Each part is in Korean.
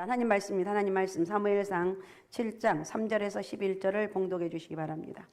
하나님 말씀입니다. 하나님 말씀 사무엘상 7장 3절에서 11절을 봉독해 주시기 바랍니다.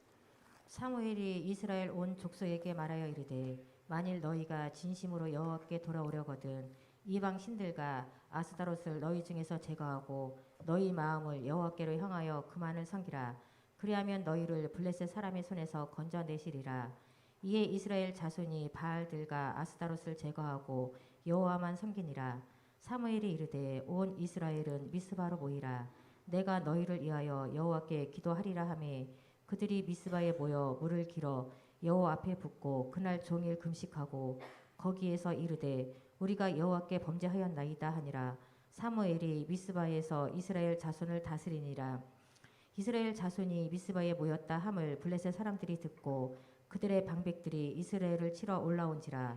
사무엘이 이스라엘 온 족속에게 말하여 이르되 만일 너희가 진심으로 여호와께 돌아오려거든 이방 신들과 아스다롯을 너희 중에서 제거하고 너희 마음을 여호와께로 향하여 그만을 섬기라 그리하면 너희를 블레셋 사람의 손에서 건져내시리라 이에 이스라엘 자손이 바알들과 아스다롯을 제거하고 여호와만 섬기니라 사무엘이 이르되 온 이스라엘은 미스바로 모이라. 내가 너희를 위하여 여호와께 기도하리라 하매 그들이 미스바에 모여 물을 길어 여호와 앞에 붓고 그날 종일 금식하고 거기에서 이르되 우리가 여호와께 범죄하였나이다 하니라. 사무엘이 미스바에서 이스라엘 자손을 다스리니라. 이스라엘 자손이 미스바에 모였다 함을 블레셋 사람들이 듣고 그들의 방백들이 이스라엘을 치러 올라온지라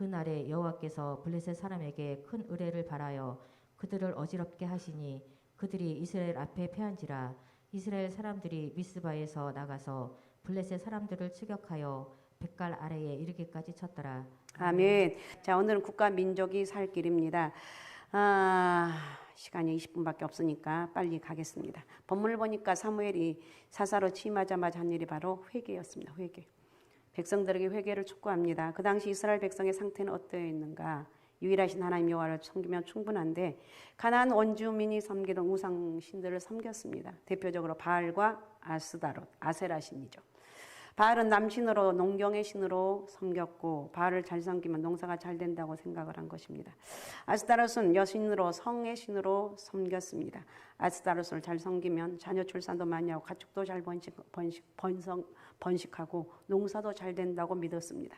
그날에 여호와께서 블레셋 사람에게 큰 의뢰를 바라여 그들을 어지럽게 하시니 그들이 이스라엘 앞에 패한지라 이스라엘 사람들이 미스바에서 나가서 블레셋 사람들을 추격하여 백갈 아래에 이르기까지 쳤더라. 아멘. 자, 오늘은 국가 민족이 살 길입니다. 아, 시간이 20분밖에 없으니까 빨리 가겠습니다. 본문을 보니까 사무엘이 사사로 취임하자마자 한 일이 바로 회개였습니다. 회개. 백성들에게 회개를 촉구합니다. 그 당시 이스라엘 백성의 상태는 어떠했는가? 유일하신 하나님 여호와를 섬기면 충분한데 가나안 원주민이 섬기던 우상 신들을 섬겼습니다. 대표적으로 바알과 아스다롯, 아세라 신이죠. 바알은 남신으로 농경의 신으로 섬겼고 바알을 잘 섬기면 농사가 잘 된다고 생각을 한 것입니다. 아스다롯은 여신으로 성의 신으로 섬겼습니다. 아스다롯을 잘 섬기면 자녀 출산도 많이 하고 가축도 잘 번식, 번식, 번성, 번식하고 농사도 잘 된다고 믿었습니다.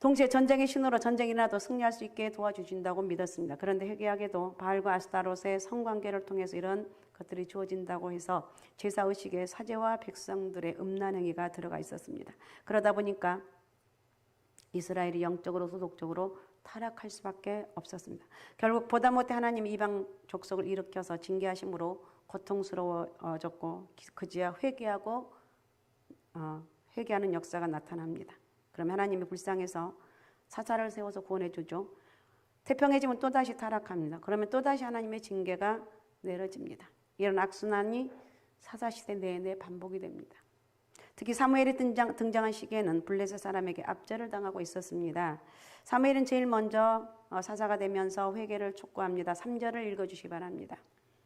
동시에 전쟁의 신으로 전쟁이라도 승리할 수 있게 도와주신다고 믿었습니다. 그런데 회개하게도 바알과 아스타롯의 성관계를 통해서 이런 것들이 주어진다고 해서 제사 의식에 사제와 백성들의 음란 행위가 들어가 있었습니다. 그러다 보니까 이스라엘이 영적으로 소속적으로 타락할 수밖에 없었습니다. 결국 보다 못해 하나님 이방 족속을 일으켜서 징계하심으로 고통스러워졌고 그지야 회개하고 어, 회개하는 역사가 나타납니다. 그럼 하나님이 불쌍해서 사자를 세워서 구원해 주죠. 태평해지면 또다시 타락합니다. 그러면 또다시 하나님의 징계가 내려집니다. 이런 악순환이 사사시대 내내 반복이 됩니다. 특히 사무엘이 등장, 등장한 시기에는 블레셋 사람에게 압제를 당하고 있었습니다. 사무엘은 제일 먼저 어, 사사가 되면서 회개를 촉구합니다. 3절을 읽어주시기 바랍니다.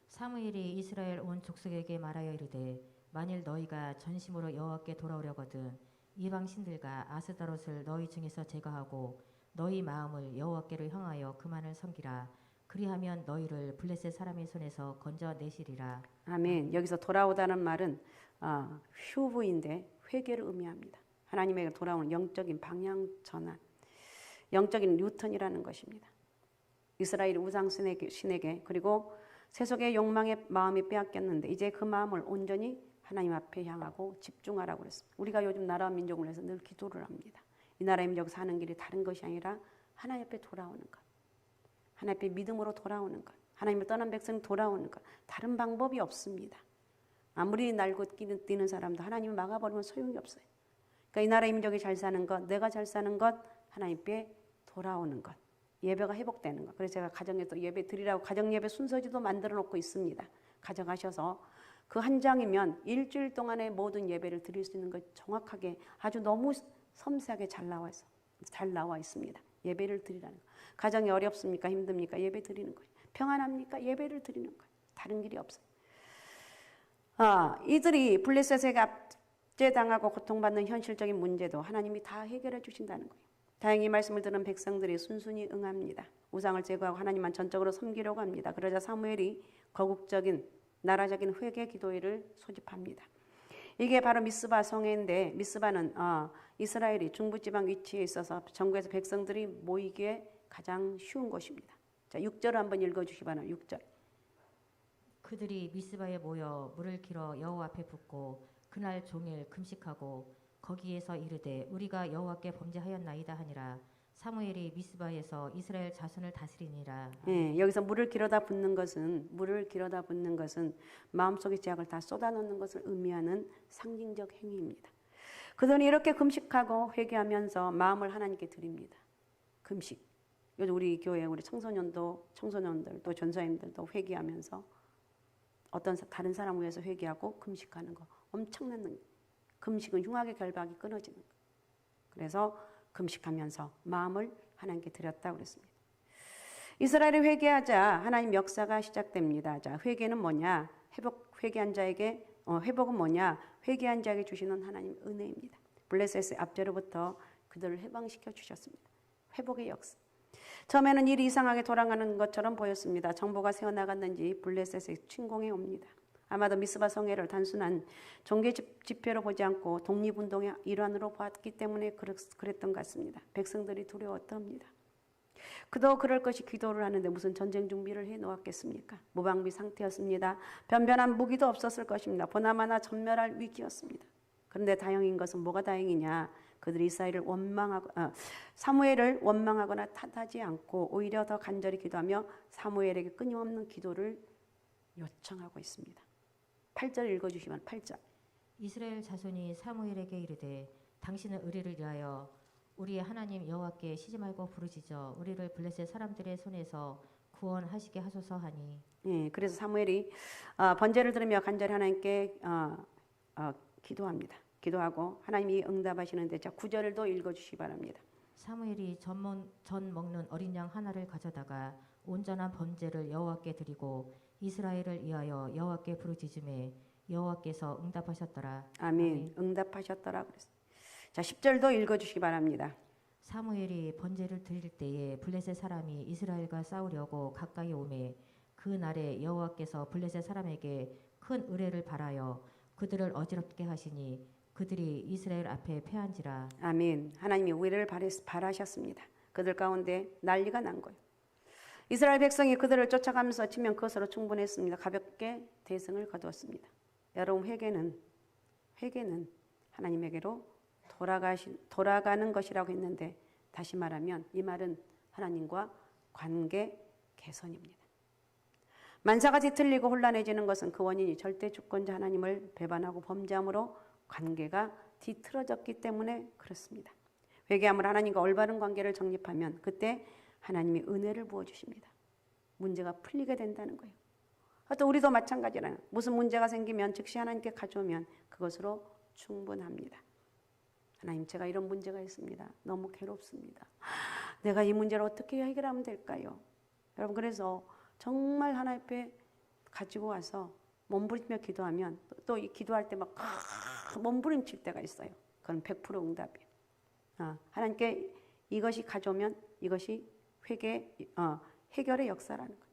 사무엘이 이스라엘 온 족속에게 말하여 이르되 만일 너희가 전심으로 여호와께 돌아오려거든 이방 신들과 아스다롯을 너희 중에서 제거하고 너희 마음을 여호와께로 향하여 그만을 섬기라. 그리하면 너희를 블레셋 사람의 손에서 건져내시리라. 아멘. 여기서 돌아오다는 말은 어, 휴브인데 회개를 의미합니다. 하나님에게 돌아오는 영적인 방향 전환, 영적인 뉴턴이라는 것입니다. 이스라엘 우상 신에게, 신에게 그리고 세속의 욕망의 마음이 빼앗겼는데 이제 그 마음을 온전히 하나님 앞에 향하고 집중하라고 그랬습니다. 우리가 요즘 나라와 민족을 위해서 늘 기도를 합니다. 이 나라의 민족 사는 길이 다른 것이 아니라 하나님 앞에 돌아오는 것. 하나님 앞에 믿음으로 돌아오는 것. 하나님을 떠난 백성 돌아오는 것. 다른 방법이 없습니다. 아무리 날고 뛰는 사람도 하나님을 막아버리면 소용이 없어요. 그러니까 이 나라의 민족이 잘 사는 것, 내가 잘 사는 것, 하나님께 돌아오는 것. 예배가 회복되는 것. 그래서 제가 가정에 또 예배 드리라고 가정 예배 순서지도 만들어 놓고 있습니다. 가져가셔서 그 한 장이면 일주일 동안의 모든 예배를 드릴 수 있는 것 정확하게 아주 너무 섬세하게 잘 나와 있어. 잘 나와 있습니다. 예배를 드리라는 거. 가정이 어렵습니까? 힘듭니까? 예배 드리는 거예요. 평안합니까? 예배를 드리는 거예요. 다른 길이 없어요. 아, 이들이 블레셋에게 압제당하고 고통받는 현실적인 문제도 하나님이 다 해결해 주신다는 거예요. 다행히 말씀을 들은 백성들이 순순히 응합니다. 우상을 제거하고 하나님만 전적으로 섬기려고 합니다. 그러자 사무엘이 거국적인 나라적인 회개 기도회를 소집합니다. 이게 바로 미스바 성회인데 미스바는 어, 이스라엘이 중부지방 위치에 있어서 전국에서 백성들이 모이기에 가장 쉬운 곳입니다. 자, 6절을 한번 읽어주시 바랍니다. 6절. 그들이 미스바에 모여 물을 길어 여호와 앞에 붓고 그날 종일 금식하고 거기에서 이르되 우리가 여호와께 범죄하였나이다 하니라 사무엘이 미스바에서 이스라엘 자손을 다스리니라 예, 여기서 물을 길어다 붓는 것은 물을 길어다 붓는 것은 마음속의 죄악을 다 쏟아놓는 것을 의미하는 상징적 행위입니다. 그들은 이렇게 금식하고 회개하면서 마음을 하나님께 드립니다. 금식. 요즘 우리 교회 우리 청소년도 청소년들 또 전사님들도 회개하면서 어떤 사- 다른 사람을 위해서 회개하고 금식하는 거 엄청난 능- 금식은 흉악의 결박이 끊어지는 거. 그래서 금식하면서 마음을 하나님께 드렸다 그랬습니다. 이스라엘이 회개하자 하나님 역사가 시작됩니다. 자, 회개는 뭐냐? 회복 회개한 자에게 어, 회복은 뭐냐? 회개한 자에게 주시는 하나님 은혜입니다. 블레셋의 압제로부터 그들을 해방시켜 주셨습니다. 회복의 역사. 처음에는 일이 이상하게 돌아가는 것처럼 보였습니다. 정보가 새어나갔는지 블레셋의 침공해 옵니다. 아마도 미스바 성회를 단순한 종교 집- 집회로 보지 않고 독립운동의 일환으로 봤기 때문에 그랬- 그랬던 것 같습니다. 백성들이 두려웠답니다. 그도 그럴 것이 기도를 하는데 무슨 전쟁 준비를 해 놓았겠습니까? 무방비 상태였습니다. 변변한 무기도 없었을 것입니다. 보나마나 전멸할 위기였습니다. 그런데 다행인 것은 뭐가 다행이냐? 그들이 이스라엘을 원망하고 아, 사무엘을 원망하거나 탓하지 않고 오히려 더 간절히 기도하며 사무엘에게 끊임없는 기도를 요청하고 있습니다. 8절 읽어 주시면 8절. 이스라엘 자손이 사무엘에게 이르되 당신은 우리를 위하여 우리의 하나님 여호와께 쉬지 말고 부르짖어 우리를 블레셋 사람들의 손에서 구원하시게 하소서 하니 예, 그래서 사무엘이 어, 번제를 들으며 간절히 하나님께 어, 어, 기도합니다. 기도하고 하나님이 응답하시는데 자 9절도 읽어 주시기 바랍니다. 사무엘이 전, 먹- 전 먹는 어린 양 하나를 가져다가 온전한 번제를 여호와께 드리고 이스라엘을 위하여 여호와께 부르짖음에 여호와께서 응답하셨더라. 아멘. 응답하셨더라 그랬어요. 자 10절도 읽어 주시기 바랍니다. 사무엘이 번제를 드릴 때에 블레셋 사람이 이스라엘과 싸우려고 가까이 오매 그 날에 여호와께서 블레셋 사람에게 큰 의뢰를 바라여 그들을 어지럽게 하시니 그들이 이스라엘 앞에 패한지라 아멘. 하나님이 바랬- 바라셨습니다. 그들 가운데 난리가 난 거예요. 이스라엘 백성이 그들을 쫓아가면서 치면 그것으로 충분했습니다. 가볍게 대승을 거두었습니다. 여러분 회개는 회개는 하나님에게로 돌아가시, 돌아가는 것이라고 했는데 다시 말하면 이 말은 하나님과 관계 개선입니다. 만사가 뒤틀리고 혼란해지는 것은 그 원인이 절대 주권자 하나님을 배반하고 범죄함으로 관계가 뒤틀어졌기 때문에 그렇습니다. 회개함을 하나님과 올바른 관계를 정립하면 그때 하나님이 은혜를 부어 주십니다. 문제가 풀리게 된다는 거예요. 또 우리도 마찬가지라는 무슨 문제가 생기면 즉시 하나님께 가져오면 그것으로 충분합니다. 하나님 제가 이런 문제가 있습니다. 너무 괴롭습니다. 내가 이 문제를 어떻게 해결하면 될까요? 여러분 그래서 정말 하나님 앞에 가지고 와서 몸부림며 기도하면 또 이 기도할 때 막 몸부림칠 때가 있어요. 그건 100% 응답이에요. 어, 하나님께 이것이 가져오면 이것이 회개 어, 해결의 역사라는 거예요.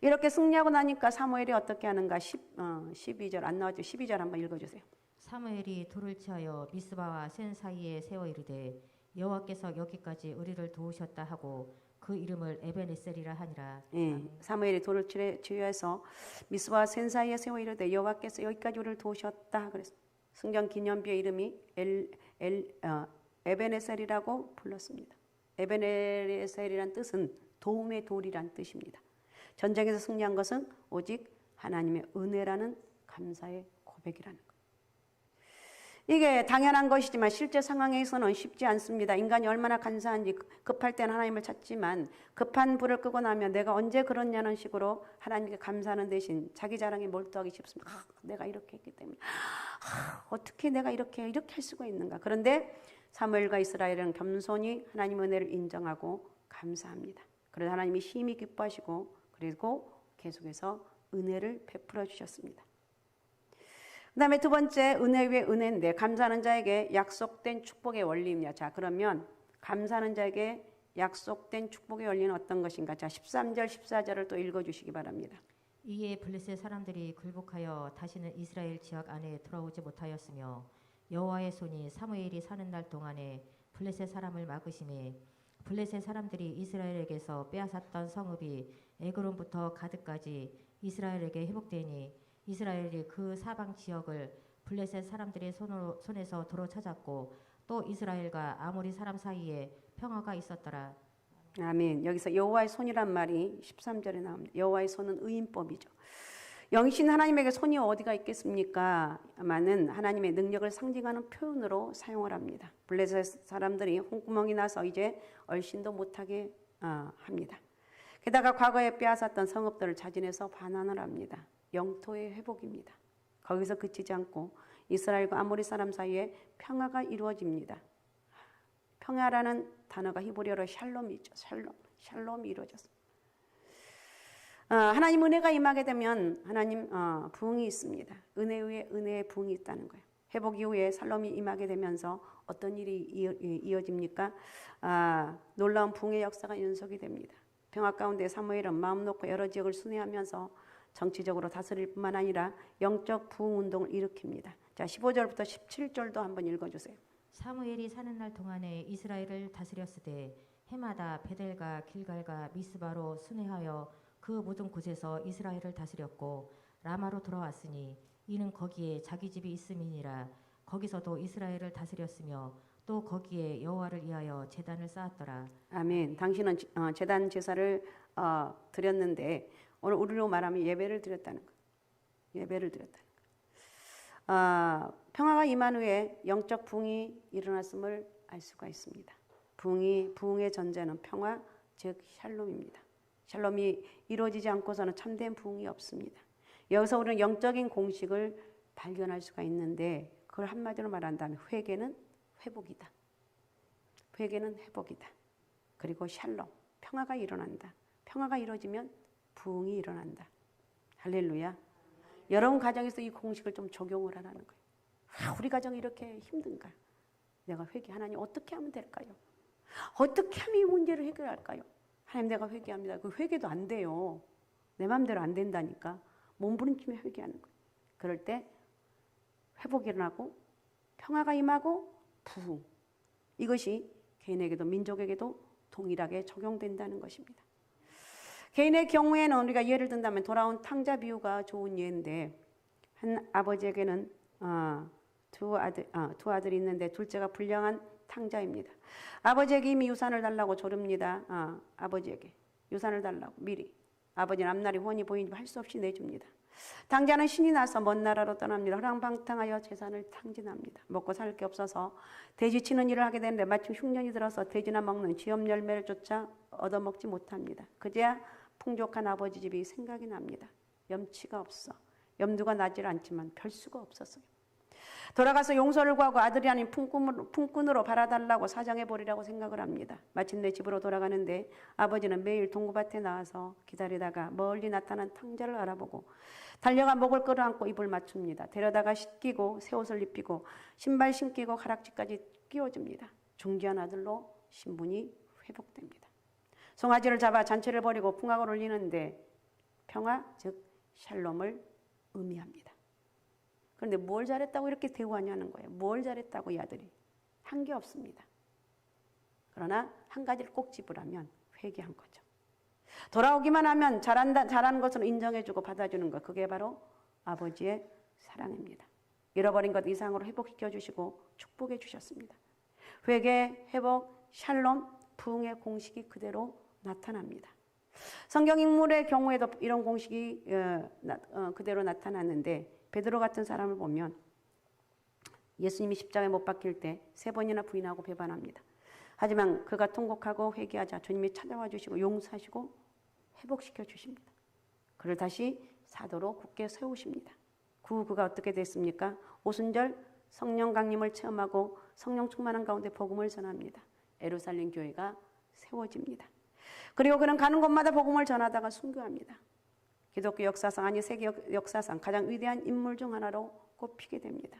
이렇게 승리하고 나니까 사무엘이 어떻게 하는가 10, 어, 12절 안 나왔죠. 12절 한번 읽어주세요. 사무엘이 돌을 치하여 미스바와 센 사이에 세워 이르되 여호와께서 여기까지 우리를 도우셨다 하고 그 이름을 에베네셀이라 하니라 예, 사무엘이 돌을 치유해서 미스와 센 사이에 세워 이르되 여호와께서 여기까지 우리를 도우셨다 그랬어. 성경 기념비의 이름이 엘, 엘, 어, 에베네셀이라고 불렀습니다. 에베네셀이란 뜻은 도움의 돌이란 뜻입니다. 전쟁에서 승리한 것은 오직 하나님의 은혜라는 감사의 고백이라는 것. 이게 당연한 것이지만 실제 상황에서는 쉽지 않습니다. 인간이 얼마나 간사한지 급할 때는 하나님을 찾지만 급한 불을 끄고 나면 내가 언제 그렇냐는 식으로 하나님께 감사하는 대신 자기 자랑에 몰두하기 쉽습니다. 아, 내가 이렇게 했기 때문에 아, 어떻게 내가 이렇게 이렇게 할 수가 있는가? 그런데 사무엘과 이스라엘은 겸손히 하나님 은혜를 인정하고 감사합니다. 그래서 하나님이 심히 기뻐하시고 그리고 계속해서 은혜를 베풀어 주셨습니다. 그 다음에 두 번째 은혜 위에 은혜인데 감사하는 자에게 약속된 축복의 원리입니다. 자, 그러면 감사하는 자에게 약속된 축복의 원리는 어떤 것인가? 자, 13절, 14절을 또 읽어 주시기 바랍니다. 이에 블레셋 사람들이 굴복하여 다시는 이스라엘 지역 안에 돌아오지 못하였으며 여호와의 손이 사무엘이 사는 날 동안에 블레셋 사람을 막으심에 블레셋 사람들이 이스라엘에게서 빼앗았던 성읍이 에그론부터 가드까지 이스라엘에게 회복되니 이스라엘이 그 사방 지역을 블레셋 사람들의 손으로, 손에서 도로 찾았고 또 이스라엘과 아모리 사람 사이에 평화가 있었더라. 아멘. 여기서 여호와의 손이란 말이 13절에 나옵니다. 여호와의 손은 의인법이죠. 영신 하나님에게 손이 어디가 있겠습니까? 아마는 하나님의 능력을 상징하는 표현으로 사용을 합니다. 블레셋 사람들이 홍구멍이 나서 이제 얼씬도 못하게 어, 합니다. 게다가 과거에 빼앗았던 성읍들을 자진해서 반환을 합니다. 영토의 회복입니다. 거기서 그치지 않고 이스라엘과 아모리 사람 사이에 평화가 이루어집니다. 평화라는 단어가 히브리어로 샬롬이죠. 샬롬. 샬롬이 이루어졌습니다. 어, 하나님 은혜가 임하게 되면 하나님 어, 부흥이 있습니다. 은혜 위에 은혜의 부흥이 있다는 거예요. 회복 이후에 살롬이 임하게 되면서 어떤 일이 이어, 이어집니까? 아, 놀라운 부흥의 역사가 연속이 됩니다. 평화 가운데 사무엘은 마음 놓고 여러 지역을 순회하면서 정치적으로 다스릴 뿐만 아니라 영적 부흥 운동을 일으킵니다. 자, 15절부터 17절도 한번 읽어 주세요. 사무엘이 사는 날 동안에 이스라엘을 다스렸으되 해마다 베델과 길갈과 미스바로 순회하여 그 모든 곳에서 이스라엘을 다스렸고 라마로 돌아왔으니 이는 거기에 자기 집이 있음이니라 거기서도 이스라엘을 다스렸으며 또 거기에 여호와를 위하여 제단을 쌓았더라 아멘. 당신은 지- 어, 제단 제사를 어, 드렸는데 오늘 우리로 말하면 예배를 드렸다는 거. 예배를 드렸다는 거. 아, 평화가 임한 후에 영적 붕이 일어났음을 알 수가 있습니다. 붕이 붕의 전제는 평화 즉 샬롬입니다. 샬롬이 이루어지지 않고서는 참된 붕이 없습니다. 여기서 우리는 영적인 공식을 발견할 수가 있는데 그걸 한마디로 말한다면 회개는 회복이다. 회개는 회복이다. 그리고 샬롬, 평화가 일어난다. 평화가 이루어지면 부흥이 일어난다. 할렐루야. 여러분 가정에서 이 공식을 좀 적용을 하라는 거예요. 아, 우리 가정이 이렇게 힘든가? 내가 회개 하나님 어떻게 하면 될까요? 어떻게 하면 이 문제를 해결할까요? 하나님 내가 회개합니다. 그 회개도 안 돼요. 내 마음대로 안 된다니까. 몸부림치며 회개하는 거예요. 그럴 때 회복이 일어나고 평화가 임하고 부흥. 이것이 개인에게도 민족에게도 동일하게 적용된다는 것입니다. 개인의 경우에는 우리가 예를 든다면 돌아온 탕자 비유가 좋은 예인데 한 아버지에게는 어, 두 아들 어, 두 아들이 있는데 둘째가 불량한 탕자입니다. 아버지에게 이미 유산을 달라고 조릅니다. 어, 아버지에게 유산을 달라고 미리 아버지는 앞날이 훤히 보이니 할 수 없이 내줍니다. 당자는 신이 나서 먼 나라로 떠납니다. 허랑방탕하여 재산을 탕진합니다. 먹고 살 게 없어서 돼지 치는 일을 하게 되는데 마침 흉년이 들어서 돼지나 먹는 쥐염 열매를 쫓아 얻어먹지 못합니다. 그제야 풍족한 아버지 집이 생각이 납니다. 염치가 없어. 염두가 나질 않지만 별 수가 없었어요. 돌아가서 용서를 구하고 아들이 아닌 품꾼으로, 품꾼으로 바라달라고 사정해버리라고 생각을 합니다. 마침내 집으로 돌아가는데 아버지는 매일 동구밭에 나와서 기다리다가 멀리 나타난 탕자를 알아보고 달려가 목을 끌어안고 입을 맞춥니다. 데려다가 씻기고 새 옷을 입히고 신발 신기고 가락지까지 끼워줍니다. 중지한 아들로 신분이 회복됩니다. 송아지를 잡아 잔치를 벌이고 풍악을 올리는데 평화 즉 샬롬을 의미합니다. 그런데 뭘 잘했다고 이렇게 대우하냐는 거예요. 뭘 잘했다고 이 아들이 한 게 없습니다. 그러나 한 가지를 꼭 집으라면 회개한 거죠. 돌아오기만 하면 잘한다 잘하는 것으로 인정해주고 받아주는 것 그게 바로 아버지의 사랑입니다. 잃어버린 것 이상으로 회복시켜 주시고 축복해 주셨습니다. 회개, 회복, 샬롬, 부흥의 공식이 그대로 나타납니다. 성경 인물의 경우에도 이런 공식이 어, 나- 어, 그대로 나타났는데 베드로 같은 사람을 보면 예수님이 십자가에 못 박힐 때 세 번이나 부인하고 배반합니다. 하지만 그가 통곡하고 회개하자 주님이 찾아와 주시고 용서하시고 회복시켜 주십니다. 그를 다시 사도로 굳게 세우십니다. 그 그가 어떻게 됐습니까? 오순절 성령 강림을 체험하고 성령 충만한 가운데 복음을 전합니다. 에루살렘 교회가 세워집니다. 그리고 그는 가는 곳마다 복음을 전하다가 순교합니다. 기독교 역사상 아니 세계 역- 역사상 가장 위대한 인물 중 하나로 꼽히게 됩니다.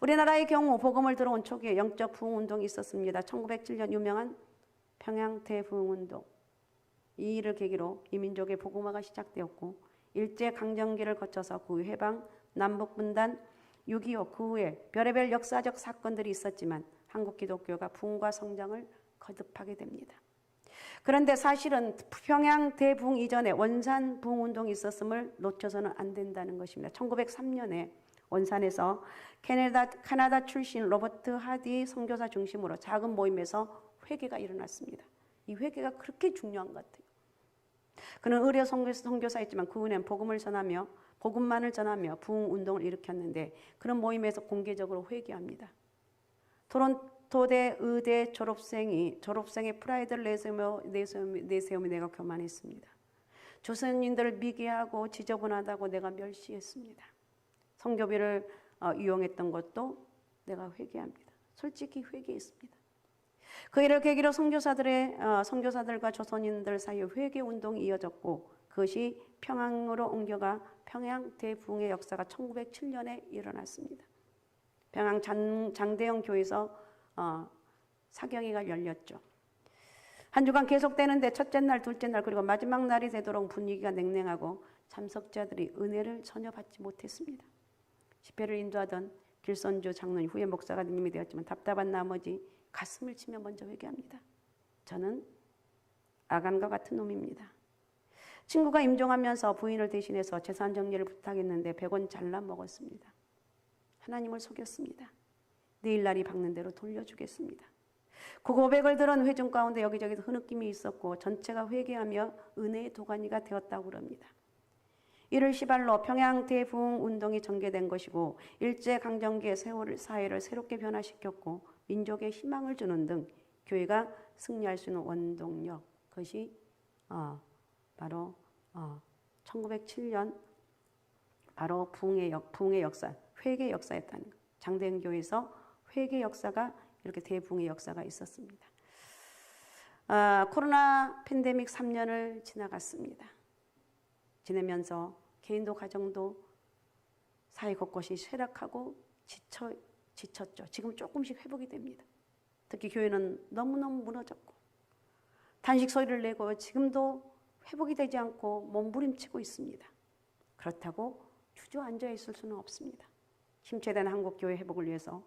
우리나라의 경우 복음을 들어온 초기에 영적 부흥 운동이 있었습니다. 1907년 유명한 평양 대부흥 운동. 이 일을 계기로 이민족의 복음화가 시작되었고 일제 강점기를 거쳐서 그 해방, 남북 분단, 6.25 그 후에 별의별 역사적 사건들이 있었지만 한국 기독교가 부흥과 성장을 거듭하게 됩니다. 그런데 사실은 평양 대붕 이전에 원산 부흥 운동이 있었음을 놓쳐서는 안 된다는 것입니다. 1903년에 원산에서 캐나다, 카나다 출신 로버트 하디 선교사 중심으로 작은 모임에서 회개가 일어났습니다. 이 회개가 그렇게 중요한 것 같아요. 그는 의료 선교사, 선교사였지만 그 후에는 복음을 전하며 복음만을 전하며 부흥 운동을 일으켰는데 그런 모임에서 공개적으로 회개합니다. 토론 토대 의대 졸업생이 졸업생의 프라이드를 내세우며, 내세우며, 내세우며 내가 교만했습니다. 조선인들을 미개하고 지저분하다고 내가 멸시했습니다. 성교비를 어, 이용했던 것도 내가 회개합니다. 솔직히 회개했습니다. 그 일을 계기로 선교사들의 어, 선교사들과 조선인들 사이에 회개 운동이 이어졌고 그것이 평양으로 옮겨가 평양 대붕의 역사가 1907년에 일어났습니다. 평양 장, 장대영 교회에서 어, 사경회가 열렸죠. 한 주간 계속되는데 첫째 날, 둘째 날 그리고 마지막 날이 되도록 분위기가 냉랭하고 참석자들이 은혜를 전혀 받지 못했습니다. 집회를 인도하던 길선주 장로님 후에 목사가 님이 되었지만 답답한 나머지 가슴을 치며 먼저 회개합니다. 저는 아간과 같은 놈입니다. 친구가 임종하면서 부인을 대신해서 재산 정리를 부탁했는데 100원 잘라 먹었습니다. 하나님을 속였습니다. 내일 날이 밝는 대로 돌려주겠습니다. 그 고백을 들은 회중 가운데 여기저기서 흐느낌이 있었고 전체가 회개하며 은혜의 도가니가 되었다고 그럽니다. 이를 시발로 평양 대부흥 운동이 전개된 것이고 일제 강점기의 세월 사회를 새롭게 변화시켰고 민족의 희망을 주는 등 교회가 승리할 수 있는 원동력 그것이 어, 바로 어, 1907년 바로 부흥의 역 부흥의 역사 회개 역사였다는 것. 장대현 교회에서 회개 역사가 이렇게 대부흥의 역사가 있었습니다. 아, 코로나 팬데믹 3년을 지나갔습니다. 지내면서 개인도 가정도 사회 곳곳이 쇠락하고 지쳐 지쳤죠. 지금 조금씩 회복이 됩니다. 특히 교회는 너무너무 무너졌고 단식 소리를 내고 지금도 회복이 되지 않고 몸부림치고 있습니다. 그렇다고 주저앉아 있을 수는 없습니다. 침체된 한국 교회 회복을 위해서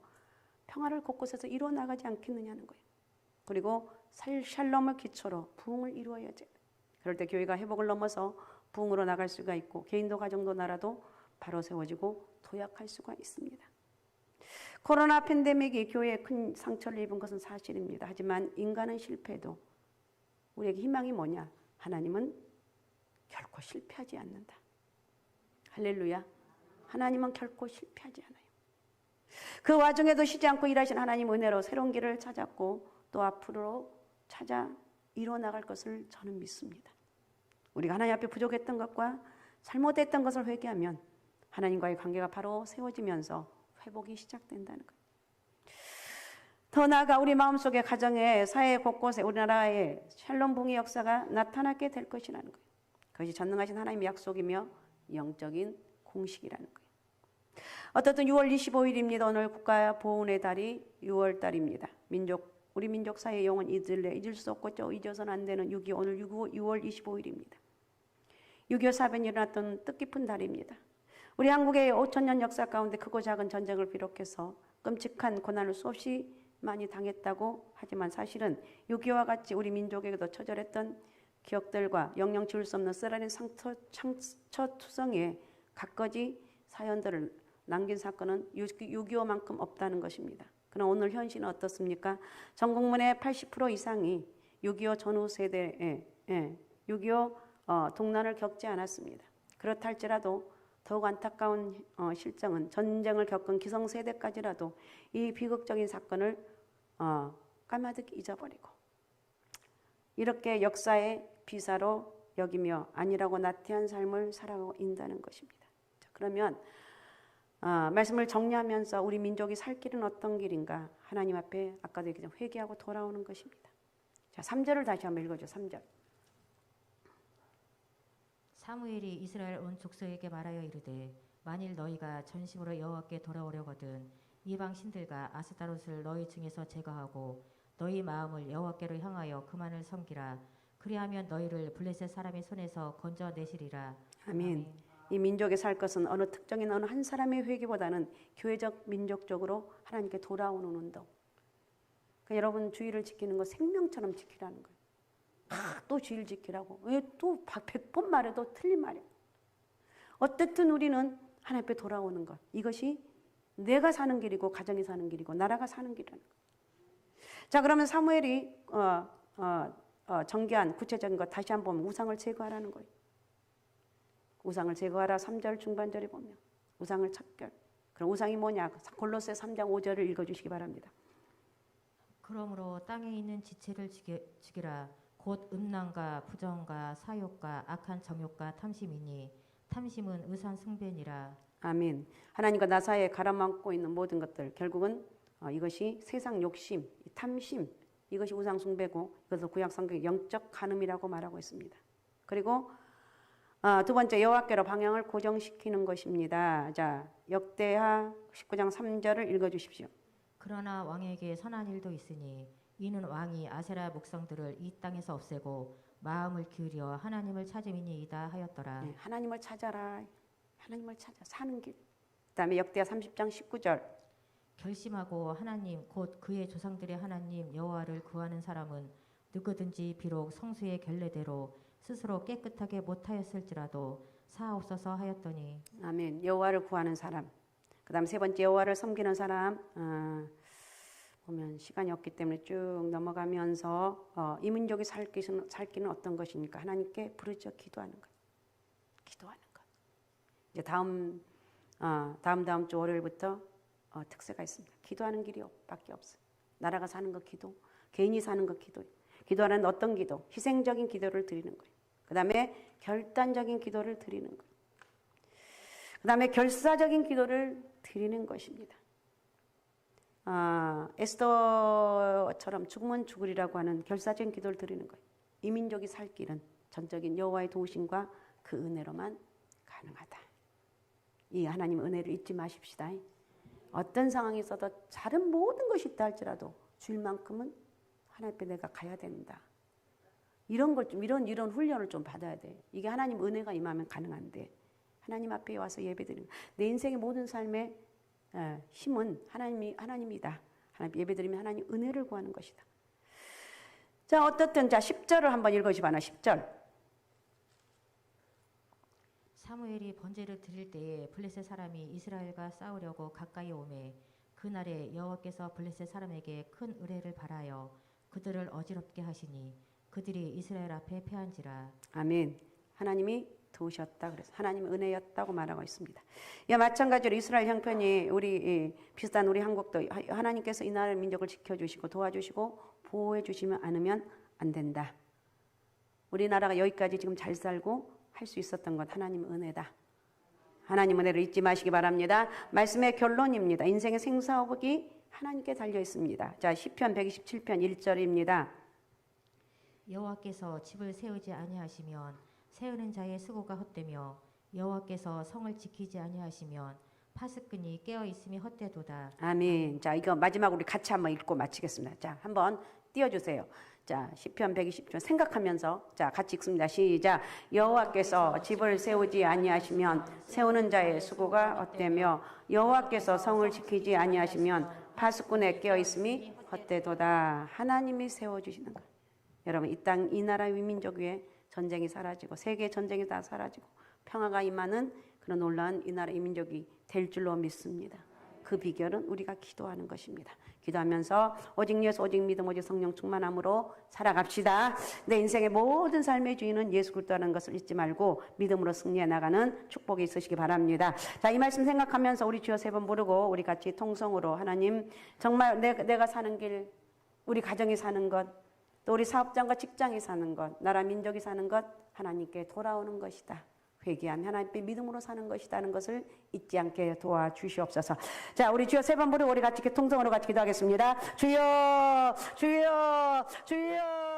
평화를 곳곳에서 이루어 나가지 않겠느냐는 거예요. 그리고 샬롬을 기초로 부흥을 이루어야지. 그럴 때 교회가 회복을 넘어서 부흥으로 나갈 수가 있고 개인도 가정도 나라도 바로 세워지고 도약할 수가 있습니다. 코로나 팬데믹이 교회에 큰 상처를 입은 것은 사실입니다. 하지만 인간은 실패해도 우리에게 희망이 뭐냐? 하나님은 결코 실패하지 않는다. 할렐루야. 하나님은 결코 실패하지 않아요. 그 와중에도 쉬지 않고 일하신 하나님 은혜로 새로운 길을 찾았고 또 앞으로 찾아 이루어 나갈 것을 저는 믿습니다. 우리가 하나님 앞에 부족했던 것과 잘못했던 것을 회개하면 하나님과의 관계가 바로 세워지면서 회복이 시작된다는 것. 더 나아가 우리 마음속에 가정에 사회 곳곳에 우리나라의 샬롬 붕의 역사가 나타나게 될 것이라는 거예요. 그것이 전능하신 하나님의 약속이며 영적인 공식이라는 거예요. 어떻든 6월 25일입니다. 오늘 국가 보훈의 달이 6월 달입니다. 민족 우리 민족 사회의 영혼 잊을래 잊을 수 없고 또 잊어서는 안 되는 6.25 오늘 6월 25일입니다. 6.25 사변이 일어났던 뜻깊은 달입니다. 우리 한국의 5천 년 역사 가운데 크고 작은 전쟁을 비롯해서 끔찍한 고난을 수없이 많이 당했다고 하지만 사실은 6.25와 같이 우리 민족에게도 처절했던 기억들과 영영 지울 수 없는 쓰라린 상처, 상처 투성의 갖가지 사연들을 남긴 사건은 6.25만큼 없다는 것입니다. 그럼 오늘 현실은 어떻습니까? 전 국민의 80% 이상이 6.25 전후 세대에 예, 6.25 어, 동란을 겪지 않았습니다. 그렇다 할지라도 더욱 안타까운 어, 실정은 전쟁을 겪은 기성세대까지라도 이 비극적인 사건을 어, 까마득히 잊어버리고 이렇게 역사의 비사로 여기며 아니라고 나태한 삶을 살아가고 있다는 것입니다. 자, 그러면 어, 말씀을 정리하면서 우리 민족이 살 길은 어떤 길인가 하나님 앞에 아까도 얘기했 회개하고 돌아오는 것입니다. 자, 3절을 다시 한번 읽어줘. 3절. 사무엘이 이스라엘 온 족속에게 말하여 이르되 만일 너희가 전심으로 여호와께 돌아오려거든 이방 신들과 아스타롯을 너희 중에서 제거하고 너희 마음을 여호와께로 향하여 그만을 섬기라 그리하면 너희를 블레셋 사람의 손에서 건져 내시리라 아멘. 이 민족에 살 것은 어느 특정인 어느 한 사람의 회개보다는 교회적 민족적으로 하나님께 돌아오는 운동. 그러니까 여러분 주의를 지키는 거 생명처럼 지키라는 거예요. 아, 또 주일 지키라고. 왜또 백번 말해도 틀린 말이야. 어쨌든 우리는 하나님 앞에 돌아오는 것. 이것이 내가 사는 길이고 가정이 사는 길이고 나라가 사는 길이라는 것. 자 그러면 사무엘이 어, 어, 어, 정기한 구체적인 것 다시 한번 우상을 제거하라는 거예요. 우상을 제거하라 3절 중반절에 보면 우상을 척결. 그럼 우상이 뭐냐? 골로새 3장 5절을 읽어 주시기 바랍니다. 그러므로 땅에 있는 지체를 죽이라 곧 음란과 부정과 사욕과 악한 정욕과 탐심이니 탐심은 의산 승변이라 아멘. 하나님과 나 사이에 가라앉고 있는 모든 것들 결국은 어, 이것이 세상 욕심, 탐심 이것이 우상 숭배고 이것을 구약 성경의 영적 간음이라고 말하고 있습니다. 그리고 어, 두 번째 여호와께로 방향을 고정시키는 것입니다. 자 역대하 19장 3절을 읽어 주십시오. 그러나 왕에게 선한 일도 있으니 이는 왕이 아세라 목성들을 이 땅에서 없애고 마음을 기울여 하나님을 찾음이니이다 하였더라 네, 하나님을 찾아라. 하나님을 찾아 사는 길. 그다음에 역대하 30장 19절. 결심하고 하나님 곧 그의 조상들의 하나님 여호와를 구하는 사람은 누구든지 비록 성수의 결례대로 스스로 깨끗하게 못하였을지라도 사옵소서 하였더니 아멘. 여호와를 구하는 사람. 그다음 세 번째 여호와를 섬기는 사람. 아, 보면 시간이 없기 때문에 쭉 넘어가면서 어, 이 민족이 살 길은, 살 길은 어떤 것입니까? 하나님께 부르짖어 기도하는 것. 기도하는 것. 이제 다음 어, 다음 다음 주 월요일부터 어, 특세가 있습니다. 기도하는 길이 밖에 없어요. 나라가 사는 것 기도, 개인이 사는 것 기도. 기도하는 어떤 기도? 희생적인 기도를 드리는 거예요. 그 다음에 결단적인 기도를 드리는 거예요. 그 다음에 결사적인 기도를 드리는 것입니다. 아, 에스더처럼 죽으면 죽으리라고 하는 결사적인 기도를 드리는 거예요. 이 민족이 살 길은 전적인 여호와의 도우심과 그 은혜로만 가능하다. 이 하나님 은혜를 잊지 마십시다. 어떤 상황이 있어도 다른 모든 것이 있다 할지라도 주일만큼은 하나님 앞에 내가 가야 된다. 이런 걸 좀 이런 이런 훈련을 좀 받아야 돼. 이게 하나님 은혜가 임하면 가능한데 하나님 앞에 와서 예배드리는 내 인생의 모든 삶의 에, 힘은 하나님이 하나님이다. 하나님 예배드리면 하나님 은혜를 구하는 것이다. 자 어떻든 자 10절을 한번 읽어주봐나 10절. 사무엘이 번제를 드릴 때에 블레셋 사람이 이스라엘과 싸우려고 가까이 오매 그날에 여호와께서 블레셋 사람에게 큰 의뢰를 바라여 그들을 어지럽게 하시니 그들이 이스라엘 앞에 패한지라 아멘. 하나님이 도우셨다 그래서 하나님 은혜였다고 말하고 있습니다. 야 마찬가지로 이스라엘 형편이 우리 이, 비슷한 우리 한국도 하- 하나님께서 이 나라 민족을 지켜주시고 도와주시고 보호해 주시면 않으면 안 된다. 우리나라가 여기까지 지금 잘 살고 할 수 있었던 건 하나님 은혜다. 하나님 은혜를 잊지 마시기 바랍니다. 말씀의 결론입니다. 인생의 생사복이 하나님께 달려 있습니다. 자 시편 127편 1절입니다. 여호와께서 집을 세우지 아니하시면 세우는 자의 수고가 헛되며 여호와께서 성을 지키지 아니하시면 파수꾼이 깨어 있음이 헛되도다. 아멘. 자, 이거 마지막으로 우리 같이 한번 읽고 마치겠습니다. 자, 한번 띄워 주세요. 자, 시편 120편 생각하면서 자, 같이 읽습니다. 시작. 여호와께서 집을 세우지 아니하시면 세우는 자의 수고가 헛되며 여호와께서 성을 지키지 아니하시면 파수꾼에 깨어 있음이 헛되도다. 하나님이 세워 주시는 것. 여러분, 이 땅 이 나라 위민족 위에 전쟁이 사라지고 세계 전쟁이 다 사라지고 평화가 임하는 그런 놀라운 이 나라 이민족이 될 줄로 믿습니다. 그 비결은 우리가 기도하는 것입니다. 기도하면서 오직 예수, 오직 믿음, 오직 성령 충만함으로 살아갑시다. 내 인생의 모든 삶의 주인은 예수 그리스도라는 것을 잊지 말고 믿음으로 승리해 나가는 축복이 있으시기 바랍니다. 자, 이 말씀 생각하면서 우리 주여 세 번 부르고 우리 같이 통성으로 하나님 정말 내, 내가 사는 길, 우리 가정이 사는 것, 또 우리 사업장과 직장이 사는 것, 나라 민족이 사는 것 하나님께 돌아오는 것이다. 회개한 하나님께 믿음으로 사는 것이라는 것을 잊지 않게 도와주시옵소서. 자, 우리 주여 세 번 부르고 우리 같이 통성으로 같이 기도하겠습니다. 주여, 주여, 주여.